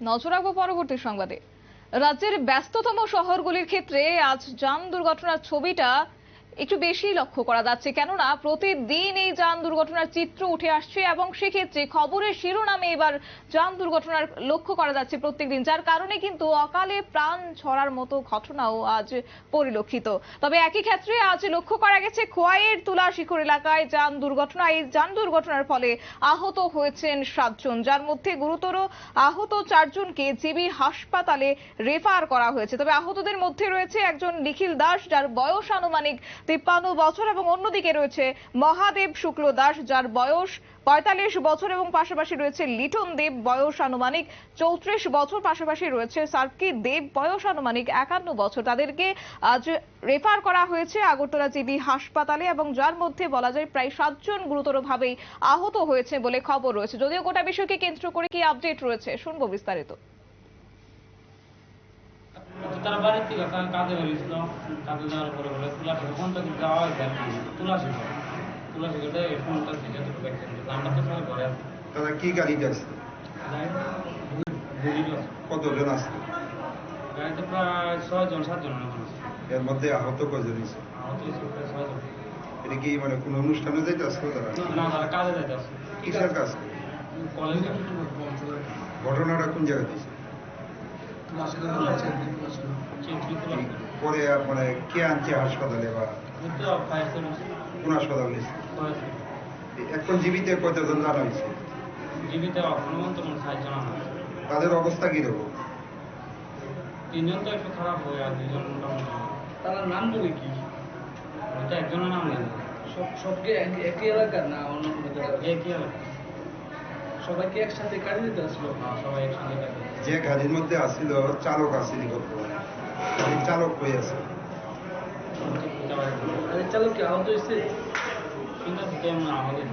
নজর রাখব পরবর্তী সংবাদে। রাজ্যের ব্যস্ততম শহরগুলির ক্ষেত্রে আজ যান দুর্ঘটনার ছবিটা একটু বেশি লক্ষ্য করা যাচ্ছে। কেননা প্রতিদিন এই যান দুর্ঘটনার চিত্র উঠে আসছে এবং সেক্ষেত্রে খবরের শিরোনামে এবার যান দুর্ঘটনার লক্ষ্য করা যাচ্ছে প্রত্যেকদিন, যার কারণে কিন্তু অকালে প্রাণ ছড়ার মতো ঘটনাও আজ পরিলক্ষিত। তবে একই ক্ষেত্রে আজ লক্ষ্য করা গেছে, খোয়াইয়ের তুলা শিখর এলাকায় যান দুর্ঘটনা, এই যান দুর্ঘটনার ফলে আহত হয়েছেন সাতজন, যার মধ্যে গুরুতর আহত চারজনকে জিবি হাসপাতালে রেফার করা হয়েছে। তবে আহতদের মধ্যে রয়েছে একজন নিখিল দাস, যার বয়স আনুমানিক তিপ্পান্ন বছর এবং অন্যদিকে রয়েছে মহাদেব শুক্ল দাস, যার বয়স পঁয়তাল্লিশ বছর এবং পাশাপাশি রয়েছে লিটন দেব, বয়স আনুমানিক চৌত্রিশ বছর। পাশাপাশি রয়েছে সার্কি দেব, বয়স আনুমানিক একান্ন বছর। তাদেরকে আজ রেফার করা হয়েছে আগরতলা জিবি হাসপাতালে এবং যার মধ্যে বলা যায় প্রায় সাতজন গুরুতরভাবেই আহত হয়েছে বলে খবর রয়েছে। যদিও গোটা বিষয়কে কেন্দ্র করে কি আপডেট রয়েছে, শুনব বিস্তারিত। তারা বাড়ির থেকে কাজে বেরিয়েছিল। কাজে যাওয়ার পরে বলে তুলা থেকে ফোনটা কিন্তু যাওয়া হয়েছে আর কি তুলা শিখো তুলা এই ফোনটা দুটো ব্যাগ আমরা তো সবাই ঘরে আছি। তারা কি কতজন আছে গাড়িতে প্রায় ছয়জন সাতজন এর মধ্যে আহত কজন হয়েছে? আহত হয়েছে প্রায় ছয়জন এটা কি মানে কোনো অনুষ্ঠানে যাইতে আসলো তারা? না তারা কাজে যাইতে আছে কিসের কাজ? কলেজে ঘটনাটা কোন জায়গায় দিয়েছে পরে মানে কে আনছে হাসপাতালে বা? কোন হাসপাতালে এখন জীবিত কতজন জানা হয়েছে? জীবিত হনুমন্ত মনে তাদের অবস্থা কীরকম তিনজন তো একটু খারাপ হয়ে আর দুজন মোটামুটি তার নাম বলে কি? ওইটা একজনের নাম নেই সব সবকে এক- একই এলাকার না অন্য কোনো জায়গায় এ কি হবে সবাইকে একসাথে কাজে দিতে আসলো? সবাই একসাথে যে গাড়ির মধ্যে আসছিল চালক আসছিল চালক কই আছে। চালক কি আহত হয়েছে? কিন্তু তেমন আমাদের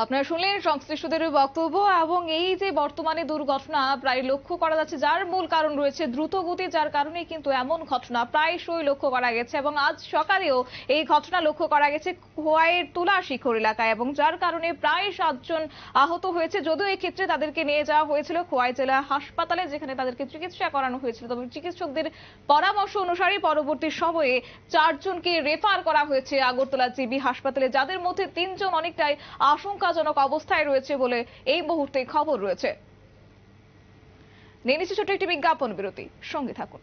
আপনারা শুনলেন সংশ্লিষ্টদের বক্তব্য এবং এই যে বর্তমানে দুর্ঘটনা প্রায় লক্ষ্য করা যাচ্ছে, যার মূল কারণ রয়েছে দ্রুত গতি যার কারণে কিন্তু এমন ঘটনা প্রায়শই লক্ষ্য করা গেছে এবং আজ সকালেও এই ঘটনা লক্ষ্য করা গেছে খোয়াইয়ের তুলা শিখর এলাকায় এবং যার কারণে প্রায় সাতজন আহত হয়েছে। যদিও এই ক্ষেত্রে তাদেরকে নিয়ে যাওয়া হয়েছিল খোয়াই জেলা হাসপাতালে, যেখানে তাদেরকে চিকিৎসা করানো হয়েছিল। তবে চিকিৎসকদের পরামর্শ অনুসারে পরবর্তী সময়ে চারজনকে রেফার করা হয়েছে আগরতলা জিবি হাসপাতালে, যাদের মধ্যে তিনজন অনেকটাই আশঙ্কাজনক অবস্থায় রয়েছে বলে এই মুহূর্তে খবর রয়েছে। নিয়ে নিচ্ছি ছোট্ট একটি বিজ্ঞাপন বিরতি। সঙ্গে থাকুন।